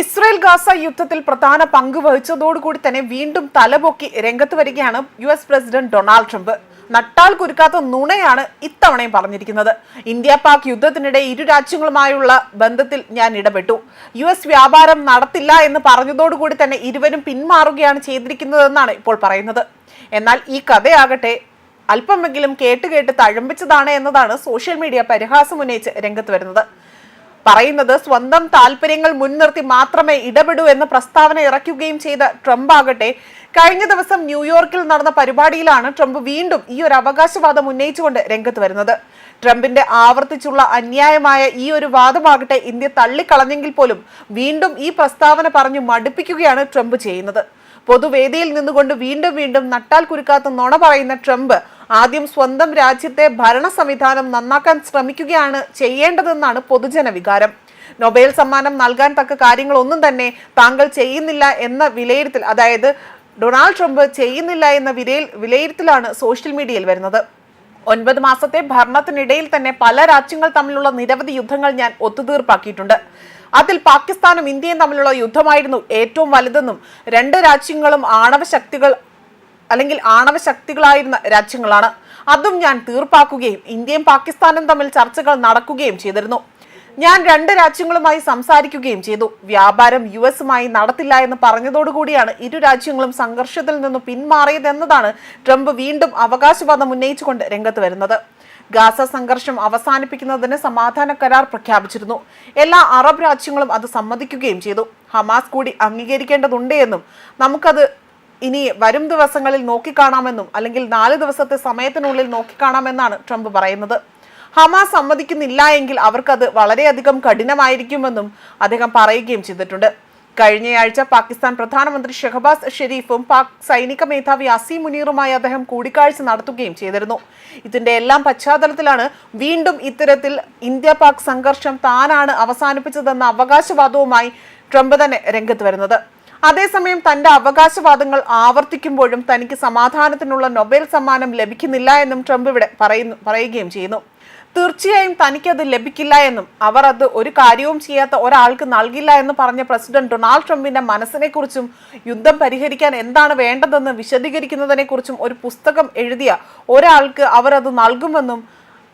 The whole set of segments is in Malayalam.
ഇസ്രയേൽ ഗാസ യുദ്ധത്തിൽ പ്രധാന പങ്ക് വഹിച്ചതോടുകൂടി തന്നെ വീണ്ടും തലപൊക്കി രംഗത്ത് വരികയാണ് U S president Donald Trump. നട്ടാൽ കുരുക്കാത്ത നുണയാണ് ഇത്തവണയും പറഞ്ഞിരിക്കുന്നത്. ഇന്ത്യ പാക് യുദ്ധത്തിനിടെ ഇരു രാജ്യങ്ങളുമായുള്ള ബന്ധത്തിൽ ഞാൻ ഇടപെട്ടു. യു എസ് വ്യാപാരം നടത്തില്ല എന്ന് പറഞ്ഞതോടുകൂടി തന്നെ ഇരുവരും പിന്മാറുകയാണ് ചെയ്തിരിക്കുന്നതെന്നാണ് ഇപ്പോൾ പറയുന്നത്. എന്നാൽ ഈ കഥയാകട്ടെ അല്പമെങ്കിലും കേട്ട് കേട്ട് തഴമ്പിച്ചതാണ് എന്നതാണ് സോഷ്യൽ മീഡിയ പരിഹാസം ഉന്നയിച്ച് രംഗത്ത് വരുന്നത്. പറയുന്നത് സ്വന്തം താല്പര്യങ്ങൾ മുൻനിർത്തി മാത്രമേ ഇടപെടൂ എന്ന പ്രസ്താവന ഇറക്കുകയും ചെയ്ത ട്രംപ് ആകട്ടെ കഴിഞ്ഞ ദിവസം ന്യൂയോർക്കിൽ നടന്ന പരിപാടിയിലാണ് ട്രംപ് വീണ്ടും ഈ ഒരു അവകാശവാദം ഉന്നയിച്ചുകൊണ്ട് രംഗത്ത് വരുന്നത്. ട്രംപിന്റെ ആവർത്തിച്ചുള്ള അന്യായമായ ഈ ഒരു വാദമാകട്ടെ ഇന്ത്യ തള്ളിക്കളഞ്ഞെങ്കിൽ പോലും വീണ്ടും ഈ പ്രസ്താവന പറഞ്ഞു മടുപ്പിക്കുകയാണ് ട്രംപ് ചെയ്യുന്നത്. പൊതുവേദിയിൽ നിന്നുകൊണ്ട് വീണ്ടും വീണ്ടും നട്ടാൽ കുരുക്കാത്ത നുണ പറയുന്ന ട്രംപ് ആദ്യം സ്വന്തം രാജ്യത്തെ ഭരണ സംവിധാനം നന്നാക്കാൻ ശ്രമിക്കുകയാണ് ചെയ്യേണ്ടതെന്നാണ് പൊതുജന വികാരം നൊബേൽ സമ്മാനം നൽകാൻ തക്ക കാര്യങ്ങളൊന്നും തന്നെ താങ്കൾ ചെയ്യുന്നില്ല എന്ന വിലയിരുത്തൽ അതായത് ഡൊണാൾഡ് ട്രംപ് ചെയ്യുന്നില്ല എന്ന വിലയിൽ വിലയിരുത്തലാണ് സോഷ്യൽ മീഡിയയിൽ വരുന്നത്. ഒൻപത് മാസത്തെ ഭരണത്തിനിടയിൽ തന്നെ പല രാജ്യങ്ങൾ തമ്മിലുള്ള നിരവധി യുദ്ധങ്ങൾ ഞാൻ ഒത്തുതീർപ്പാക്കിയിട്ടുണ്ട്. അതിൽ പാകിസ്ഥാനും ഇന്ത്യയും തമ്മിലുള്ള യുദ്ധമായിരുന്നു ഏറ്റവും വലുതെന്നും രണ്ട് രാജ്യങ്ങളും ആണവ ശക്തികൾ അല്ലെങ്കിൽ ആണവ ശക്തികളായിരുന്ന രാജ്യങ്ങളാണ്. അതും ഞാൻ തീർപ്പാക്കുകയും ഇന്ത്യയും പാകിസ്ഥാനും തമ്മിൽ ചർച്ചകൾ നടക്കുകയും ചെയ്തിരുന്നു. ഞാൻ രണ്ട് രാജ്യങ്ങളുമായി സംസാരിക്കുകയും ചെയ്തു. വ്യാപാരം യു എസുമായി നടത്തില്ല എന്ന് പറഞ്ഞതോടുകൂടിയാണ് ഇരു രാജ്യങ്ങളും സംഘർഷത്തിൽ നിന്ന് പിന്മാറിയതെന്നതാണ് ട്രംപ് വീണ്ടും അവകാശവാദം ഉന്നയിച്ചുകൊണ്ട് രംഗത്ത് വരുന്നത്. ഗാസ സംഘർഷം അവസാനിപ്പിക്കുന്നതിന് സമാധാന കരാർ പ്രഖ്യാപിച്ചിരുന്നു. എല്ലാ അറബ് രാജ്യങ്ങളും അത് സമ്മതിക്കുകയും ചെയ്തു. ഹമാസ് കൂടി അംഗീകരിക്കേണ്ടതുണ്ട് എന്നും നമുക്കത് ഇനി വരും ദിവസങ്ങളിൽ നോക്കിക്കാണാമെന്നും അല്ലെങ്കിൽ നാല് ദിവസത്തെ സമയത്തിനുള്ളിൽ നോക്കിക്കാണാമെന്നാണ് ട്രംപ് പറയുന്നത്. ഹമാസ് സമ്മതിക്കുന്നില്ല എങ്കിൽ അവർക്കത് വളരെയധികം കഠിനമായിരിക്കുമെന്നും അദ്ദേഹം പറയുകയും ചെയ്തിട്ടുണ്ട്. കഴിഞ്ഞയാഴ്ച പാകിസ്ഥാൻ പ്രധാനമന്ത്രി ഷെഹബാസ് ഷെരീഫും പാക് സൈനിക മേധാവി അസീം മുനീറുമായി അദ്ദേഹം കൂടിക്കാഴ്ച നടത്തുകയും ചെയ്തിരുന്നു. ഇതിന്റെ എല്ലാം പശ്ചാത്തലത്തിലാണ് വീണ്ടും ഇത്തരത്തിൽ ഇന്ത്യ പാക് സംഘർഷം താനാണ് അവസാനിപ്പിച്ചതെന്ന അവകാശവാദവുമായി ട്രംപ് തന്നെ രംഗത്ത് വരുന്നത്. അതേസമയം തന്റെ അവകാശവാദങ്ങൾ ആവർത്തിക്കുമ്പോഴും തനിക്ക് സമാധാനത്തിനുള്ള നൊബേൽ സമ്മാനം ലഭിക്കുന്നില്ല എന്നും ട്രംപ് ഇവിടെ പറയുന്നു പറയുകയും ചെയ്യുന്നു. തീർച്ചയായും തനിക്കത് ലഭിക്കില്ല എന്നും അവർ അത് ഒരു കാര്യവും ചെയ്യാത്ത ഒരാൾക്ക് നൽകില്ല എന്ന് പറഞ്ഞ പ്രസിഡന്റ് ഡൊണാൾഡ് ട്രംപിന്റെ മനസ്സിനെക്കുറിച്ചും യുദ്ധം പരിഹരിക്കാൻ എന്താണ് വേണ്ടതെന്ന് വിശദീകരിക്കുന്നതിനെക്കുറിച്ചും ഒരു പുസ്തകം എഴുതിയ ഒരാൾക്ക് അവർ അത് നൽകുമെന്നും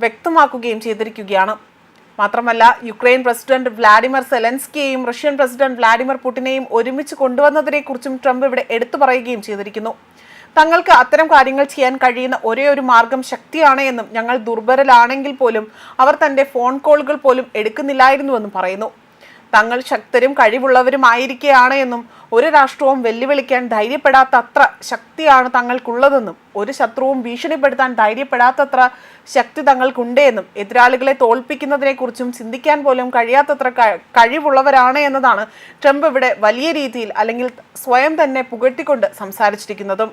വ്യക്തമാക്കുകയും ചെയ്തിരിക്കുകയാണ്. മാത്രമല്ല യുക്രൈൻ പ്രസിഡന്റ് വ്ലാഡിമിർ സെലൻസ്കിയെയും റഷ്യൻ പ്രസിഡന്റ് വ്ലാഡിമിർ പുടിനെയും ഒരുമിച്ച് കൊണ്ടുവന്നതിനെക്കുറിച്ചും ട്രംപ് ഇവിടെ എടുത്തു പറയുകയും ചെയ്തിരിക്കുന്നു. തങ്ങൾക്ക് അത്തരം കാര്യങ്ങൾ ചെയ്യാൻ കഴിയുന്ന ഒരേ ഒരു മാർഗം ശക്തിയാണ് എന്നും ഞങ്ങൾ ദുർബലരാണെങ്കിൽ പോലും അവർ തന്റെ ഫോൺ കോളുകൾ പോലും എടുക്കുന്നില്ലായിരുന്നുവെന്നും പറയുന്നു. തങ്ങൾ ശക്തരും കഴിവുള്ളവരുമായിരിക്കെയാണ് എന്നും ഒരു രാഷ്ട്രവും വെല്ലുവിളിക്കാൻ ധൈര്യപ്പെടാത്ത അത്ര ശക്തിയാണ് തങ്ങൾക്കുള്ളതെന്നും ഒരു ശത്രുവും ഭീഷണിപ്പെടുത്താൻ ധൈര്യപ്പെടാത്തത്ര ശക്തി തങ്ങൾക്കുണ്ട് എന്നും എതിരാളികളെ തോൽപ്പിക്കുന്നതിനെക്കുറിച്ചും ചിന്തിക്കാൻ പോലും കഴിയാത്തത്ര കഴിവുള്ളവരാണ് എന്നതാണ് ട്രംപ് ഇവിടെ വലിയ രീതിയിൽ അല്ലെങ്കിൽ സ്വയം തന്നെ പുകഴ്ത്തിക്കൊണ്ട് സംസാരിച്ചിരിക്കുന്നതും.